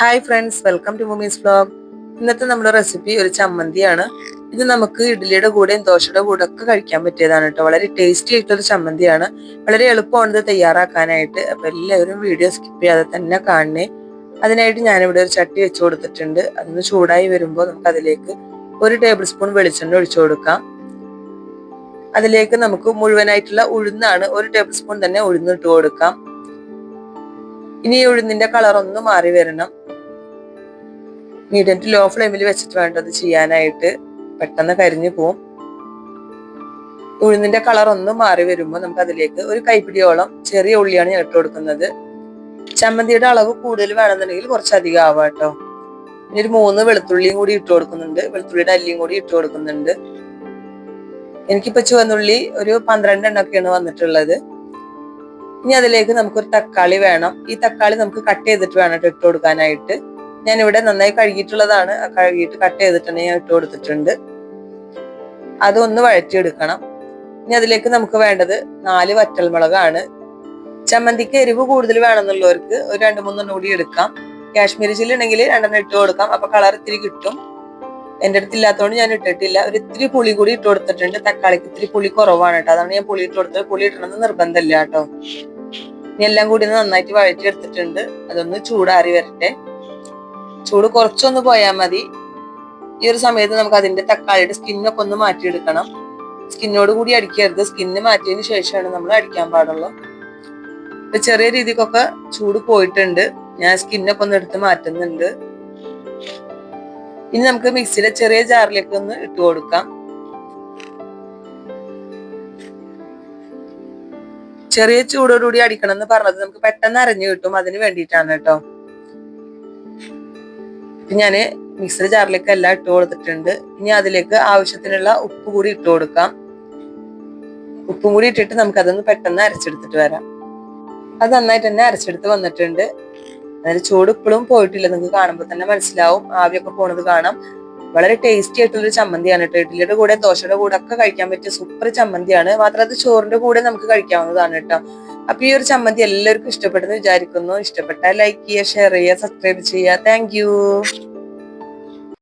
Hi friends welcome to Moomies blog ഇന്നത്തെ നമ്മുടെ recipe ഒരു ചമ്മന്തിയാണ്. ഇത് നമുക്ക് ഇഡ്ഡലിയുടെ കൂടെയും ദോശയുടെ കൂടെ ഒക്കെ കഴിക്കാൻ പറ്റിയതാണ് കേട്ടോ. വളരെ ടേസ്റ്റി ആയിട്ടൊരു ചമ്മന്തിയാണ്. വളരെ എളുപ്പമാണ് ഇത് തയ്യാറാക്കാനായിട്ട്. അപ്പൊ എല്ലാവരും വീഡിയോ സ്കിപ്പ് ചെയ്യാതെ തന്നെ കാണണേ. അതിനായിട്ട് ഞാനിവിടെ ഒരു ചട്ടി വെച്ച് കൊടുത്തിട്ടുണ്ട്. അതൊന്ന് ചൂടായി വരുമ്പോൾ നമുക്ക് അതിലേക്ക് ഒരു ടേബിൾ സ്പൂൺ വെളിച്ചെണ്ണ ഒഴിച്ചു കൊടുക്കാം. അതിലേക്ക് നമുക്ക് മുഴുവനായിട്ടുള്ള ഉഴുന്നാണ് ഒരു ടേബിൾ സ്പൂൺ തന്നെ ഉഴുന്നിട്ട് കൊടുക്കാം. ഇനി ഉഴുന്നിന്റെ കളർ ഒന്ന് മാറി വരണം. മീഡിയം ടു ലോ ഫ്ലെയിമിൽ വെച്ചിട്ട് വേണ്ടത് ചെയ്യാനായിട്ട് പെട്ടെന്ന് കരിഞ്ഞു പോവും. ഉഴുന്നിന്റെ കളർ ഒന്ന് മാറി വരുമ്പോൾ നമുക്ക് അതിലേക്ക് ഒരു കൈപ്പിടിയോളം ചെറിയ ഉള്ളിയാണ് ഞാൻ ഇട്ട് കൊടുക്കുന്നത്. ചമ്മന്തിയുടെ അളവ് കൂടുതൽ വേണമെന്നുണ്ടെങ്കിൽ കുറച്ചധികം ആവാം കേട്ടോ. പിന്നെ ഒരു മൂന്ന് വെളുത്തുള്ളിയും കൂടി ഇട്ട് കൊടുക്കുന്നുണ്ട്. വെളുത്തുള്ളിയുടെ അല്ലിയും കൂടി ഇട്ട് കൊടുക്കുന്നുണ്ട്. എനിക്കിപ്പോ ചുവന്നുള്ളി ഒരു പന്ത്രണ്ട് എണ്ണൊക്കെയാണ് വന്നിട്ടുള്ളത്. ഇനി അതിലേക്ക് നമുക്കൊരു തക്കാളി വേണം. ഈ തക്കാളി നമുക്ക് കട്ട് ചെയ്തിട്ട് വേണം ഇട്ട് കൊടുക്കാനായിട്ട്. ഞാൻ ഇവിടെ നന്നായി കഴുകിയിട്ടുള്ളതാണ്. കഴുകിയിട്ട് കട്ട് ചെയ്തിട്ടുണ്ട് ഞാൻ ഇട്ട് കൊടുത്തിട്ടുണ്ട്. അതൊന്ന് വഴറ്റിയെടുക്കണം. ഇനി അതിലേക്ക് നമുക്ക് വേണ്ടത് നാല് വറ്റൽമുളകാണ്. ചമ്മന്തിക്ക് എരിവ് കൂടുതൽ വേണമെന്നുള്ളവർക്ക് ഒരു രണ്ട് മൂന്നെണ്ണം കൂടി എടുക്കാം. കാശ്മീരി ചില്ലി ഉണ്ടെങ്കിൽ രണ്ടെണ്ണം ഇട്ട് കൊടുക്കാം. അപ്പൊ കളർ ഇത്തിരി കിട്ടും. എന്റെ അടുത്ത് ഇല്ലാത്തതുകൊണ്ട് ഞാൻ ഇട്ടിട്ടില്ല. ഒരു ഇത്തിരി പുളി കൂടി ഇട്ട് കൊടുത്തിട്ടുണ്ട്. തക്കാളിക്ക് ഇത്തിരി പുളി കുറവാണ് കേട്ടോ. അതാണ് ഞാൻ പുളി ഇട്ട് കൊടുത്തത്. പുളി ഇടണമെന്ന് നിർബന്ധമില്ല കേട്ടോ. ഇനി എല്ലാം കൂടി നന്നായിട്ട് വഴറ്റി എടുത്തിട്ടുണ്ട് അതൊന്ന് ചൂടാറി വരട്ടെ. ചൂട് കുറച്ചൊന്ന് പോയാൽ മതി. ഈ ഒരു സമയത്ത് നമുക്ക് അതിന്റെ തക്കാളിയുടെ സ്കിന്നൊക്കെ ഒന്ന് മാറ്റിയെടുക്കണം. സ്കിന്നോട് കൂടി അടിക്കരുത്. സ്കിന്ന് മാറ്റിയതിന് ശേഷമാണ് നമ്മൾ അടിക്കാൻ പാടുള്ളൂ. ഇപ്പൊ ചെറിയ രീതിക്കൊക്കെ ചൂട് പോയിട്ടുണ്ട്. ഞാൻ സ്കിന്നൊക്കെ ഒന്ന് എടുത്ത് മാറ്റുന്നുണ്ട്. ഇനി നമുക്ക് മിക്സിയിലെ ചെറിയ ജാറിലേക്ക് ഒന്ന് ഇട്ട് കൊടുക്കാം. ചെറിയ ചൂടോടുകൂടി അടിക്കണം എന്ന് പറഞ്ഞത് നമുക്ക് പെട്ടെന്ന് അരഞ്ഞു കിട്ടും. അതിന് വേണ്ടിയിട്ടാണ് കേട്ടോ. ഞാൻ മിക്സർ ജാറിലേക്ക് എല്ലാം ഇട്ട് കൊടുത്തിട്ടുണ്ട്. ഇനി അതിലേക്ക് ആവശ്യത്തിനുള്ള ഉപ്പ് കൂടി ഇട്ട് കൊടുക്കാം. ഉപ്പും കൂടി ഇട്ടിട്ട് നമുക്ക് അതൊന്ന് പെട്ടെന്ന് അരച്ചെടുത്തിട്ട് വരാം. അത് നന്നായിട്ട് തന്നെ അരച്ചെടുത്ത് വന്നിട്ടുണ്ട്. അതായത് ചൂട് ഇപ്പോഴും പോയിട്ടില്ല. നിങ്ങൾക്ക് കാണുമ്പോൾ തന്നെ മനസ്സിലാവും. ആവിയൊക്കെ പോണത് കാണാം. വളരെ ടേസ്റ്റി ആയിട്ടുള്ളൊരു ചമ്മന്തിയാണ് കേട്ടോ. ഇഡ്ഡലിയുടെ കൂടെ ദോശയുടെ കൂടെ ഒക്കെ കഴിക്കാൻ പറ്റിയ സൂപ്പർ ചമ്മന്തിയാണ്. മാത്രം അത് ചോറിന്റെ കൂടെ നമുക്ക് കഴിക്കാവുന്നതാണ് കേട്ടോ. അപ്പൊ ഈ ഒരു ചമ്മന്തി എല്ലാവർക്കും ഇഷ്ടപ്പെടുന്നു വിചാരിക്കുന്നു. ഇഷ്ടപ്പെട്ടാൽ ലൈക്ക് ചെയ്യുക ഷെയർ ചെയ്യുക സബ്സ്ക്രൈബ് ചെയ്യുക. താങ്ക്